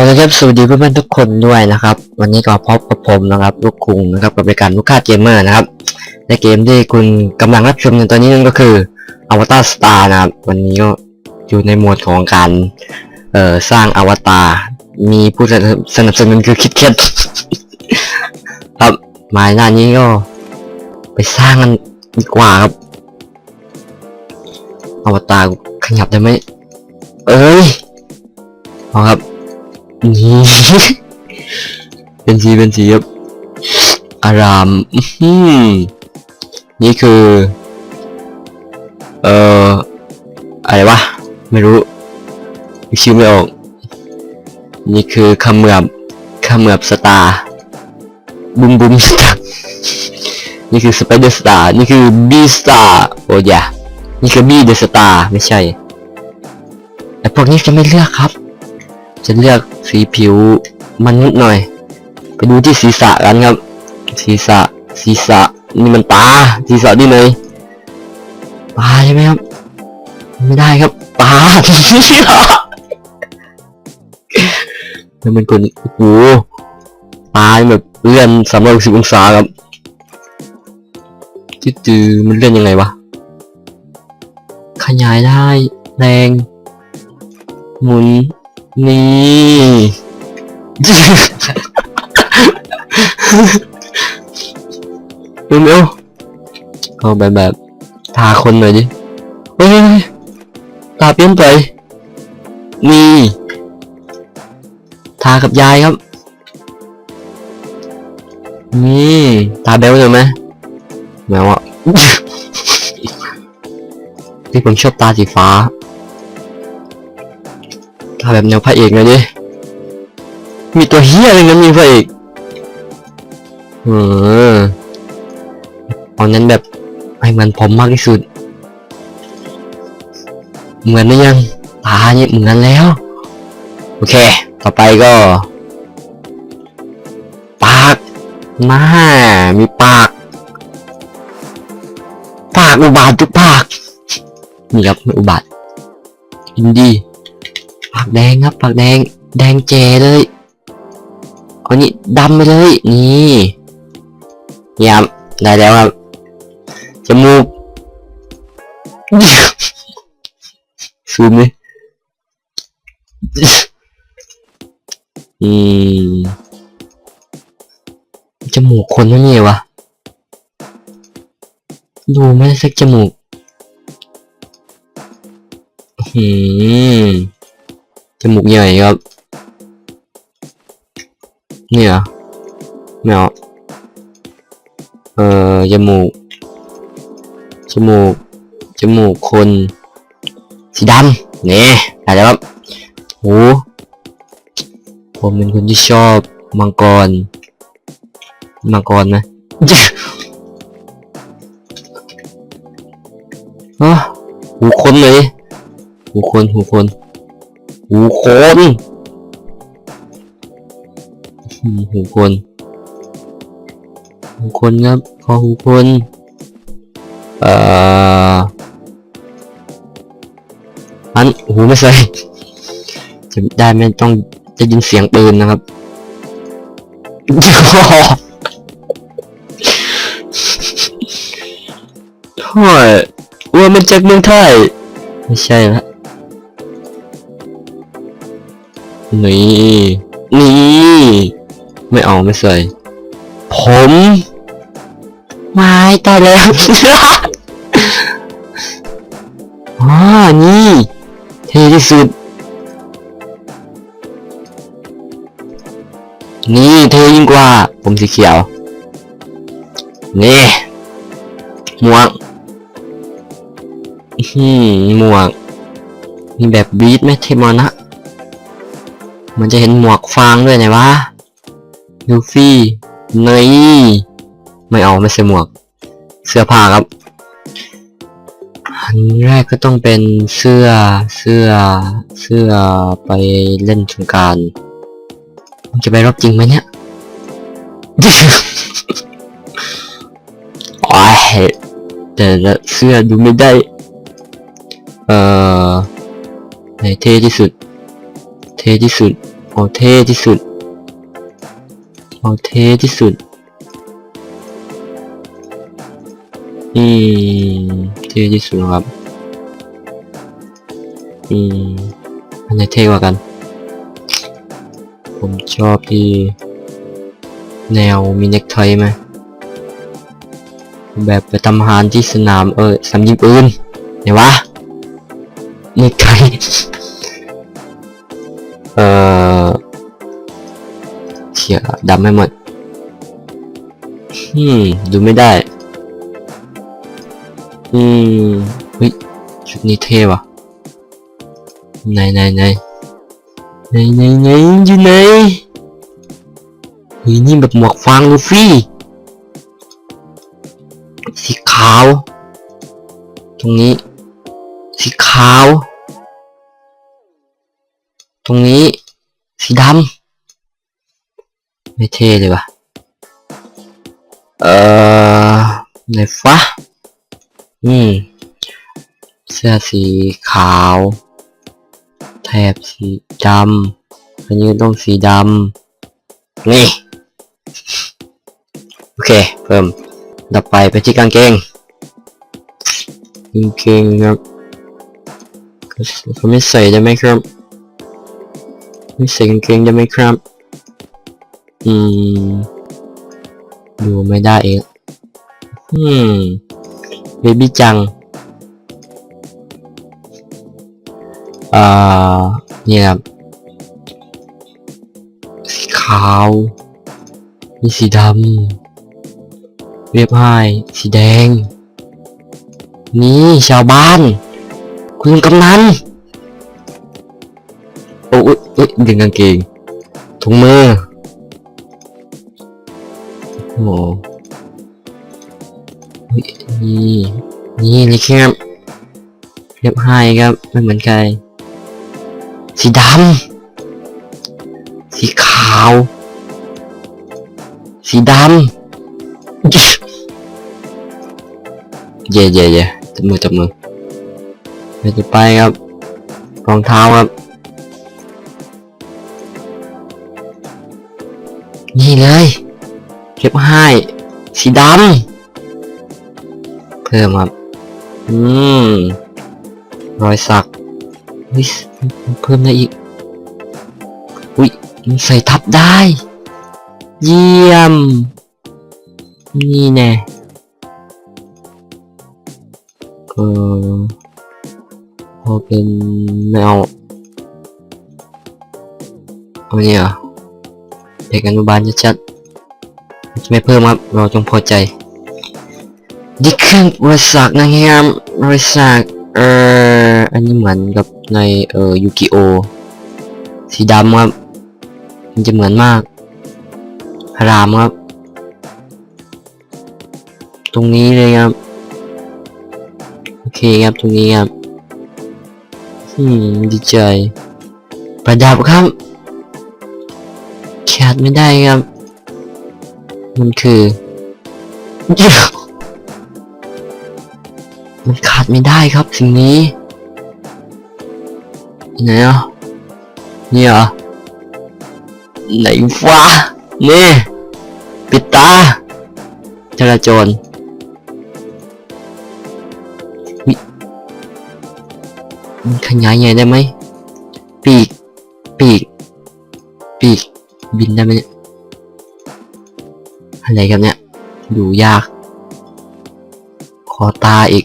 เอาละครับสวัสดีเพื่อนๆทุกคนด้วยนะครับ วันนี้ก็พบกับผมนะครับลูกคุงนะครับกับรายการลูกค้าเกมเมอร์นะครับในเกมที่คุณกำลังรับชมในตอนนี้นั่นก็คืออวตารสตาร์นะครับวันนี้ก็อยู่ในโหมดของการเอ่อสร้างอวตารมีผู้สนับสนุนคือคิดเคทครับมาหน้านี้ก็ ไปสร้างกันดีกว่าครับอวตารขยับได้ไหมเอ้ยเอาครับ เป็นสีเป็นสีครับอารามนี่คือ เอ่อ อะไรวะ ไม่รู้ชื่อไม่ออก นี่คือคำเมือบคำเมือบสตาร์บุมบุมสตาร์นี่คือสไปเดอร์สตาร์นี่คือบีสตาร์โอ้ยานี่คือบีเดอะสตาร์ไม่ใช่แต่พวกนี้จะไม่เลือกครับ จะเลือกสีผิวมนุษย์หน่อย ไปดูที่ศีรษะกันครับ ศีรษะ ศีรษะ นี่มันตา ศีรษะนี่เลยตาใช่ไหมครับ ไม่ได้ครับ ตาแล้วมันคนโอ้โหตาแบบเลื่อนสามร้อยสิบองศาครับจืดๆมันเลื่อนยังไงวะ ขยายได้ แรง หมุน นี่ เร็วเร็วเอาแบบแบบทาคนหน่อยดิเฮ้ยเฮ้ยเฮ้ยตาเปลี่ยนไป นี่ ทากับยายครับ นี่ ตาเบลเลยไหมแมวอะที่ผมชอบตาสีฟ้า ทาแบบแนวพระเอกหน่อยดิมีตัวเฮียอะไรงั้นมีพระเอกเออเอานั้นแบบให้มือนผมมากที่สุด เหมือนหรือยังตาเนี่ยเหมือนแล้ว โอเค ต่อไปก็ปากหน้ามีปาก ปากอุบาททุกปาก นี่ครับไม่อุบาทอินดี้ ปากแดงครับปากแดง แดงเจเลยเอานี่ดำไปเลย นี่นี่ครับได้แล้วครับ จมูกซูมดิอืมจมูกคนนั่นนี่วะ ดูไม่ได้สักจมูก อืม จมูกใหญ่ครับ เนี่ยเหรอไม่เอาเอ่อจมูก จมูก จมูกคน สีดำเนี่ยได้แล้วครับโหผมเป็นคนที่ชอบมังกร มังกรไหมฮะหูคนเลย หูคน หูคน หูคนหูคนหูคนครับพอหูคนเอ่ออันหูไม่ใส่จะได้ไม่ต้องจะยินเสียงปืนนะครับโอ้ยว่ามันจากเมืองไทย ไม่ใช่ละ นี่ นี่ ไม่เอาไม่ใส่ผมไม่ตายแล้วอ๋อนี่เท่ที่สุด นี่เท่ยิ่งกว่า ผมสีเขียว นี่หมวกอื้อหืมหมวกมีแบบบีทไหมเทมอนะ มันจะเห็นหมวกฟางด้วยไหนวะลูฟี่เนยไม่เอาไม่ใช่หมวก เสื้อผ้าครับ อันแรกก็ต้องเป็นเสื้อเสื้อเสื้อไปเล่นสงกรารมันจะไปรบจริงไหมเนี่ยโอ้ยแต่ละเสื้อดูไม่ได้ เอ่อไหนเท่ที่สุด เท่ที่สุดโอ เอาเท่ที่สุดเอาเท่ที่สุด อืมเท่ที่สุดครับ อืมอันไหนเท่กว่ากัน ผมชอบที่ แนวมีเน็กไทไหมแบบไปทำอาหารที่สนามเออสามยิงปืนไหนวะเน็กไท เออเขียดำไม่หมดอืมดูไม่ได้ อืมเฮ้ยชุดนี้เท่ว่ะไหนไหนไหนไหนไหนไหนอยู่ไหนเฮ้ยนี่แบบหมวกฟางลูฟี่สีขาว ตรงนี้ สีขาว รงนี้สีดำไม่เท่เลยวะเอ่อไหนฟ้าอืม เสื้อสีขาว แถบสีดำอันนี้ต้องสีดำนี่ โอเค เพิ่มต่อไปไปที่กางเกงกางเกงครับเขาไม่ใส่ได้ไหมครับ ไม่ใส่กางเกงได้ไหมครับ อืม ดูไม่ได้เอง อืม เบบี้จัง อ่า เนี่ยครับสีขาว มีสีดำ เรียบง่าย สีแดง นี่ชาวบ้าน คุณกำนัน อ้ยเอ้ยดึงกางเกงถุงมือโอ้โหเฮ้ยนี่นี่เลยคบเรียบง่ายครับไม่เหมือนใครสีดำสีขาว สีดำเย่เย่เย่จับมือจับมือไปจะไปครับรองเท้าครับ นี่เลยเก็บให้สีดำเพิ่มครับ อืม รอยสักเฮ้ยเพิ่มได้อีก อุ้ยมันใส่ทับได้ เยี่ยม นี่แน่เออพอเป็นไม่เอาเอาเนี่ย เหรอเด็กอนุบาลชัดๆไม่เพิ่มครับเราจงพอใจนี่คือรอยสักนะครับรอยสักเอออันนี้เหมือนกับในเอ่อยูกิโอสีดำครับมันจะเหมือนมากพระรามครับ ตรงนี้เลยครับ โอเคครับตรงนี้ครับ อืมดีใจ ประดับครับ ดไม่ได้ครับ มันคือมันขาดไม่ได้ครับสิ่งนี้ไหนอะนี่เหรอไหนวะนี่ ปิดตาจราจรมันขยายใหญ่ได้ไหม ปีก ปีก บินได้ไหมเนี่ย อะไรครับเนี่ย ดูยาก ขอตาอีก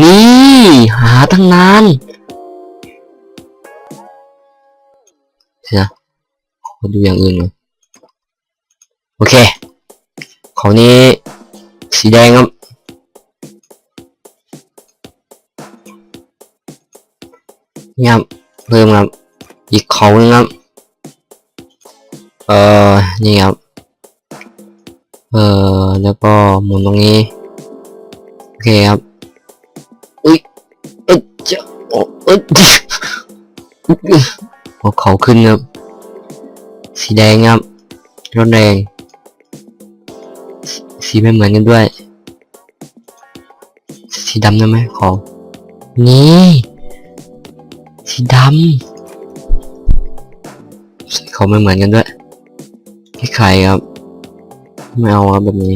นี่ หาตั้งนานเนะขอดูอย่างอื่นก่อนโอเค ของนี้ สีแดงครับนี่ครับเพิ่มครับ อีกเขาหนึงครับ เออนี่ครับ เอ่อแล้วก็หมุนตรงนี้ โอเคครับอุ้ยเอ้ยจะโอ้เอ้ยเอาเขาขึ้นครับ สีแดงครับรถแดงสสีไม่เหมือนกันด้วย สีดำได้ไหมขอนี่สีดำเขาไม่เหมือนกันด้วย พี่ไข่ครับ ไม่เอาครับแบบนี้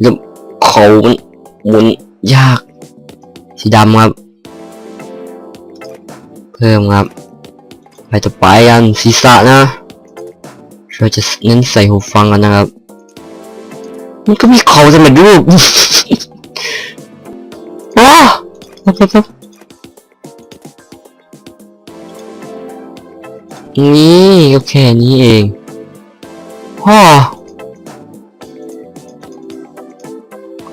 แล้วเขามันหมุนยาก สีดำครับ เพิ่มครับไปต่อไปกันศีรษะนะเราจะเน้นใส่หูฟังกันนะครับ มันก็มีเขาจะมาดูว้าวปั๊บปั๊บปั๊บนี่ก็แค่นี้เอง ฮ่อ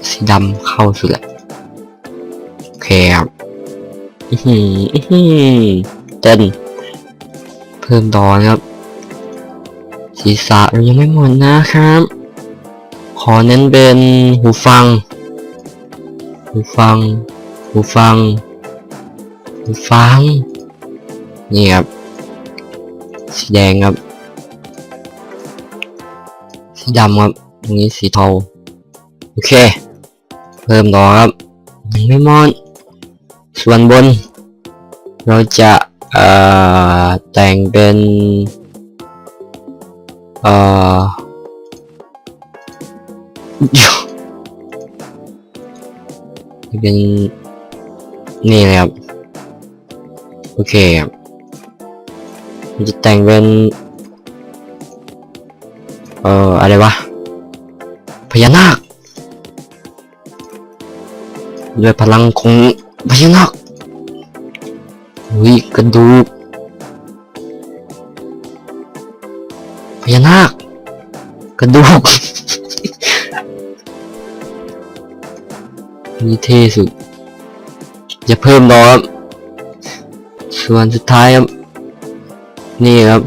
สีดำเข้าสุดแหละโอเคครับอื้อหืออื้อหือเต้นเพิ่มดอนครับ ศีรษะเรายังไม่หมดนะครับ ขอเน้นเป็นหูฟัง หูฟัง หูฟัง หูฟัง นี่ครับ สีแดงครับ สีดำครับ ตรงนี้สีเทา โอเค เพิ่มต่อครับยังไม่หมดส่วนบน เราจะเอ่อแต่งเป็นเอ่อเป็นนี่เลยครับ โอเคครับจะแต่งเป็น เอออะไรวะพญานาคด้วยพลังของพญานาควิกระดูกพญานาคกระดูกนี่เท่สุดจะเพิ่มดอครับส่วนสุดท้ายครับ นี่ครับ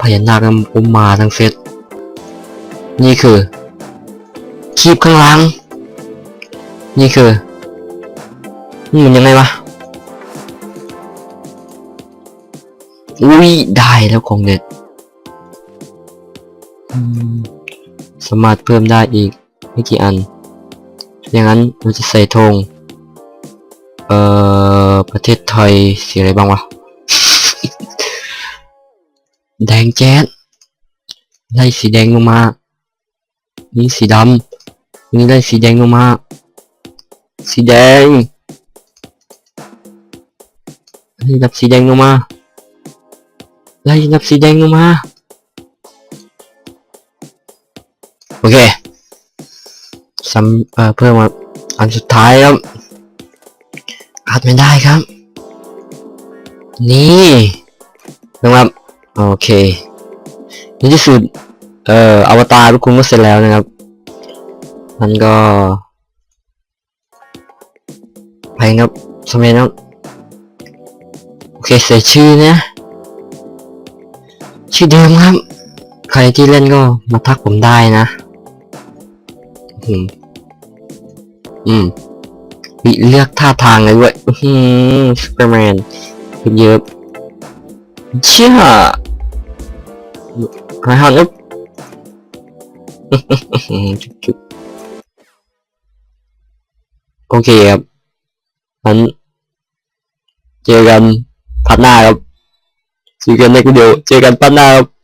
พญานาคครับผมมาทั้งเซต นี่คือ คีบข้างล่าง นี่คือนี่มันยังไงวะ อุ้ย ได้แล้วของเด็ด สามารถเพิ่มได้อีกไม่กี่อัน อย่างนั้นเราจะใส่ธงเอ่อ ประเทศไทยสีอะไรบ้างวะ แดงแจ๊ดไล่สีแดงลงมา นี่สีดำนี่ไล่สีแดงลงมา สีแดงนี่ดับสีแดงลงมาไล่ดับสีแดงลงมา โอเคซ้ำเอ่อเพิ่มมาอันสุดท้ายครับขาดไม่ได้ครับ นี่นะครับ โอเคในที่สุดเอ่ออวตารทุกคนก็เสร็จแล้วนะครับ มันก็ไปครับสมัยนั้นโอเคใส่ชื่อนะชื่อเดิมครับ ใครที่เล่นก็มาทักผมได้นะ อืมอืมวิเลือกท่าทางเลยเว้ยอื้อหือซูเปอร์แมนเยอะเชื่อ หายหันอึ๊บจุ๊บจุ๊บโอเคครับงั้